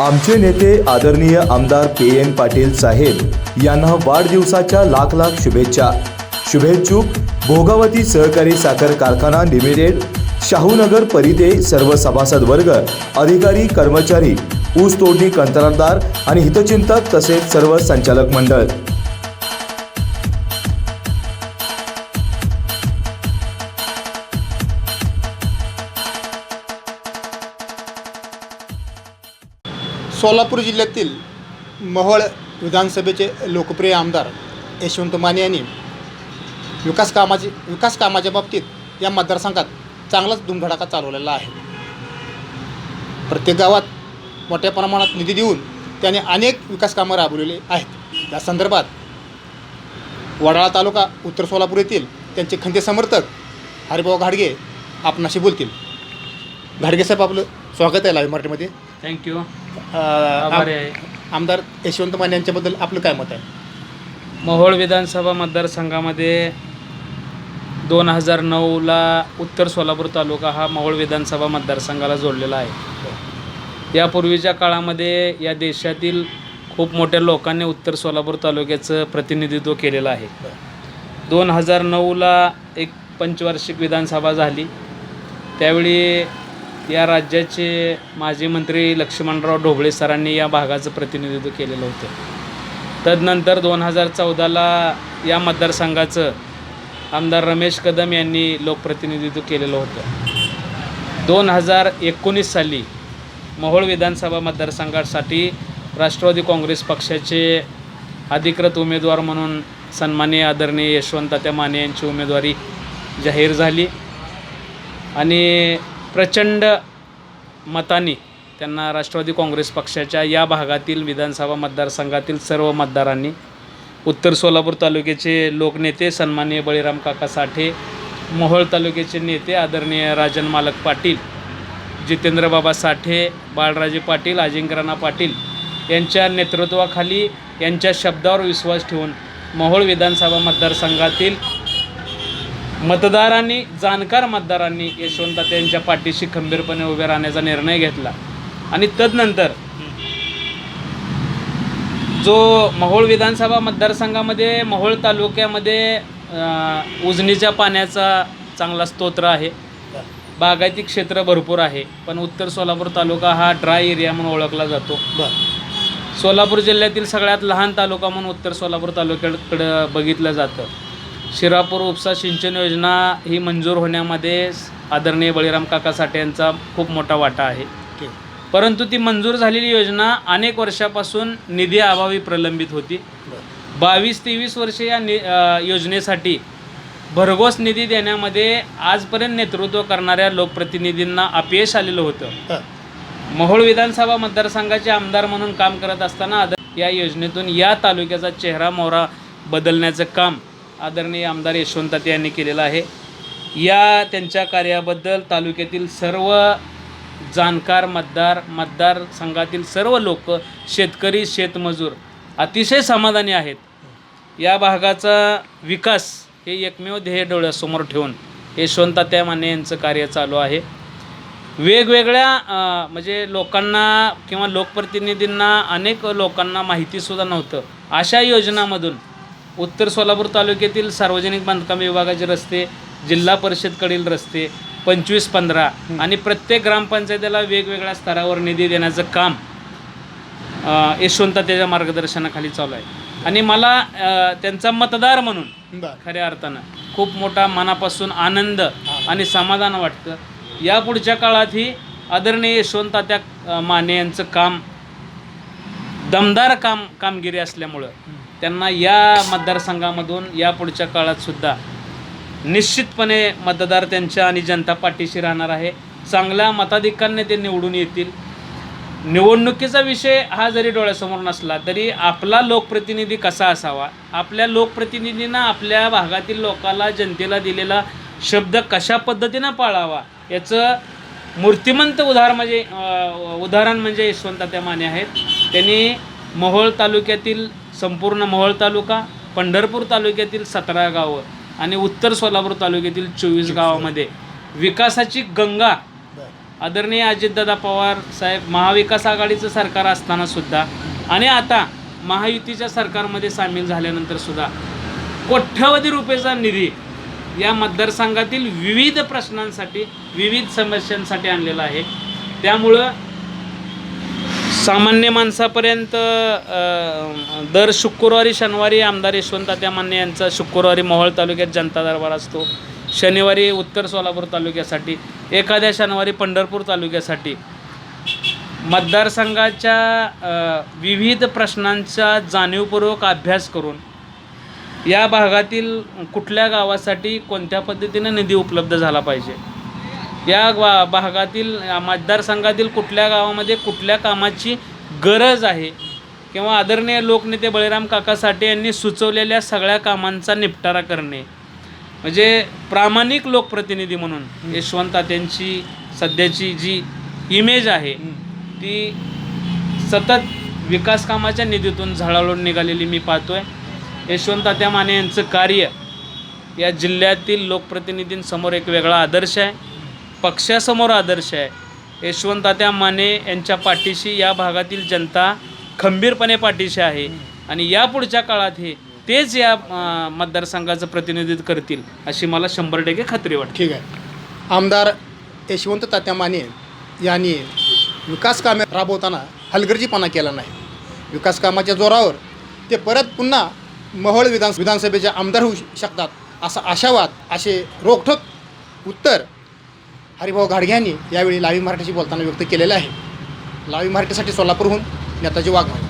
आमचे नेते आदरणीय आमदार के एन पाटील साहेब यांना वाढदिवसाच्या लाख लाख शुभेच्छा. शुभेच्छुक भोगावती सहकारी साखर कारखाना लिमिटेड शाहूनगर परिते सर्व सभासद वर्ग अधिकारी कर्मचारी ऊस तोडणी कंत्राटदार आणि हितचिंतक तसेच सर्व संचालक मंडळ. सोलापूर जिल्ह्यातील मोहोळ विधानसभेचे लोकप्रिय आमदार यशवंत माने यांनी विकास कामाचे विकास कामाच्या बाबतीत या मतदारसंघात चांगलाच धुमधडाका चालवलेला आहे. प्रत्येक गावात मोठ्या प्रमाणात निधी देऊन त्याने अनेक विकास कामं राबवलेली आहेत. या संदर्भात वडाळा तालुका उत्तर सोलापूर येथील त्यांचे खंदे समर्थक हरिभाऊ घाडगे आपणाशी बोलतील. घाडगे साहेब आपलं स्वागत आहे लाईव्ह मराठीमध्ये. थँक्यू आभारी आहे. आमदार यशवंत माने यांच्याबद्दल आपलं काय मत आहे? मोहोळ विधानसभा मतदारसंघामध्ये दोन हजार नऊला उत्तर सोलापूर तालुका हा मोहोळ विधानसभा मतदारसंघाला जोडलेला आहे. यापूर्वीच्या काळामध्ये या देशातील खूप मोठ्या लोकांनी उत्तर सोलापूर तालुक्याचं प्रतिनिधित्व केलेलं आहे. दोन हजार नऊला एक पंचवार्षिक विधानसभा झाली. त्यावेळी या राज्याचे माजी मंत्री लक्ष्मणराव ढोबळे सरांनी या भागाचं प्रतिनिधित्व केलेलं होतं. तदनंतर दोन हजार चौदाला या मतदारसंघाचं आमदार रमेश कदम यांनी लोकप्रतिनिधित्व केलेलं होतं. दोन हजार एकोणीस साली मोहोळ विधानसभा मतदारसंघासाठी राष्ट्रवादी काँग्रेस पक्षाचे अधिकृत उमेदवार म्हणून सन्मान्य आदरणीय यशवंत त्या माने यांची उमेदवारी जाहीर झाली. आणि प्रचंड मताने त्यांना राष्ट्रवादी काँग्रेस पक्षाच्या या भागातील विधानसभा मतदारसंघातील सर्व मतदारांनी उत्तर सोलापूर तालुक्याचे लोकनेते सन्माननीय बळीराम काका साठे मोहोळ तालुक्याचे नेते आदरणीय राजन मालक पाटील जितेंद्रबाबा साठे बाळराजे पाटील अजिंक्यराणा पाटील यांच्या नेतृत्वाखाली यांच्या शब्दावर विश्वास ठेवून मोहोळ विधानसभा मतदारसंघातील मतदारांनी जाणकार मतदारांनी यशवंत यांच्या पाठीशी खंबीरपणे उभे राहण्याचा निर्णय घेतला. आणि तदनंतर जो मोहोळ विधानसभा मतदारसंघामध्ये मोहोळ तालुक्यामध्ये उजनीच्या पाण्याचा चांगला स्तोत्र आहे. बागायती क्षेत्र भरपूर आहे पण उत्तर सोलापूर तालुका हा ड्राय एरिया म्हणून ओळखला जातो. सोलापूर जिल्ह्यातील सगळ्यात लहान तालुका म्हणून उत्तर सोलापूर तालुक्याकडं बघितलं जातं. शिरापूर उपसा सिंचन योजना ही मंजूर होण्यामध्ये आदरणीय बळीराम काका साठे यांचा खूप मोठा वाटा आहे. परंतु ती मंजूर झालेली योजना अनेक वर्षापासून निधी अभावी प्रलंबित होती. बावीस तेवीस वर्षे या नि योजनेसाठी भरघोस निधी देण्यामध्ये आजपर्यंत नेतृत्व करणाऱ्या लोकप्रतिनिधींना अपयश आलेलं होतं. मोहोळ विधानसभा मतदारसंघाचे आमदार म्हणून काम करत असताना या योजनेतून या तालुक्याचा चेहरा मोहरा बदलण्याचं काम आदरणीय आमदार यशवंत यांनी केलेला आहे. या त्यांच्या कार्याबद्दल तालुक्यातील सर्व जाणकार मतदार मतदार संघातील सर्व लोक शेतकरी शेतमजूर अतिशय समाधानी आहेत. या भागाचा विकास हे एकमेव ध्येय डोळ्यासमोर ठेवून यशवंतात्या माने यांचं कार्य चालू आहे. वेगवेगळ्या म्हणजे लोकांना किंवा लोकप्रतिनिधींना अनेक लोकांना माहितीसुद्धा नव्हतं. अशा योजनामधून उत्तर सोलापूर तालुक्यातील सार्वजनिक बांधकाम विभागाचे रस्ते जिल्हा परिषदकडील रस्ते पंचवीस पंधरा आणि प्रत्येक ग्रामपंचायतीला वेगवेगळ्या स्तरावर निधी देण्याचं काम यशवंत त्याच्या मार्गदर्शनाखाली चालू आहे. आणि मला त्यांचा मतदार म्हणून खऱ्या अर्थानं खूप मोठा मनापासून आनंद आणि समाधान वाटतं. या पुढच्या काळातही आदरणीय यशवंत त्या माने यांचं काम दमदार काम कामगिरी असल्यामुळं त्यांना या मतदारसंघामधून या पुढच्या काळातसुद्धा निश्चितपणे मतदार त्यांच्या आणि जनता पाठीशी राहणार आहे. चांगल्या मताधिकांनी ते निवडून येतील. निवडणुकीचा विषय हा जरी डोळ्यासमोर नसला तरी आपला लोकप्रतिनिधी कसा असावा? आपल्या लोकप्रतिनिधींना आपल्या भागातील लोकाला जनतेला दिलेला शब्द कशा पद्धतीनं पाळावा? याचं मूर्तिमंत म्हणजे, उदाहरण म्हणजे उदाहरण म्हणजे यशवंत त्या माने आहेत. त्यांनी मोहोळ तालुक्यातील संपूर्ण मोहोळ तालुका पंढरपूर तालुक्यातील सतरा गावं आणि उत्तर सोलापूर तालुक्यातील चोवीस गावामध्ये. विकासाची गंगा आदरणीय अजितदादा पवार साहेब महाविकास आघाडीचं सरकार असताना सुद्धा आणि आता महायुतीच्या सरकारमध्ये सामील झाल्यानंतर सुद्धा कोट्यवधी रुपयेचा निधी या मतदारसंघातील विविध प्रश्नांसाठी विविध समस्यांसाठी आणलेला आहे. त्यामुळं सामान्य माणसापर्यंत दर शुक्रवारी शनिवारी आमदार यशवंत त्या मान्य यांचा शुक्रवारी मोहोळ तालुक्यात जनता दरबार असतो. शनिवारी उत्तर सोलापूर तालुक्यासाठी एखाद्या शनिवारी पंढरपूर तालुक्यासाठी. मतदारसंघाच्या विविध प्रश्नांचा जाणीवपूर्वक अभ्यास करून या भागातील कुठल्या गावासाठी कोणत्या पद्धतीने निधी उपलब्ध झाला पाहिजे? या गा भागातील मतदारसंघातील कुठल्या गावामध्ये कुठल्या कामाची गरज आहे? किंवा आदरणीय लोकनेते बळीराम काका साठे यांनी सुचवलेल्या सगळ्या कामांचा निपटारा करणे. म्हणजे प्रामाणिक लोकप्रतिनिधी म्हणून यशवंत तात्यांची सध्याची जी इमेज आहे ती सतत विकास कामाच्या निधीतून झळाळून निघालेली मी पाहतोय. यशवंत तात्या माने यांचं कार्य या जिल्ह्यातील लोकप्रतिनिधींसमोर एक वेगळा आदर्श आहे. पक्षासमोर आदर्श आहे. यशवंत तात्या माने यांच्या पाठीशी या भागातील जनता खंबीरपणे पाठीशी आहे. आणि या पुढच्या काळात हे तेच या मतदारसंघाचं प्रतिनिधित्व करतील अशी मला शंभर टक्के खात्री वाटते. ठीक आहे. आमदार यशवंत तात्या माने यांनी विकास कामे राबवताना हलगर्जीपणा केला नाही. विकास कामाच्या जोरावर ते परत पुन्हा महळ विधान विधानसभेचे आमदार होऊ शकतात असा आशावाद असे रोखठोक उत्तर हरिभाऊ घाडगे यांनी यावेळी लावी मराठीशी बोलताना व्यक्त केलेलं आहे. लावी मराठीसाठी सोलापूरहून नेताजी वाघमारे.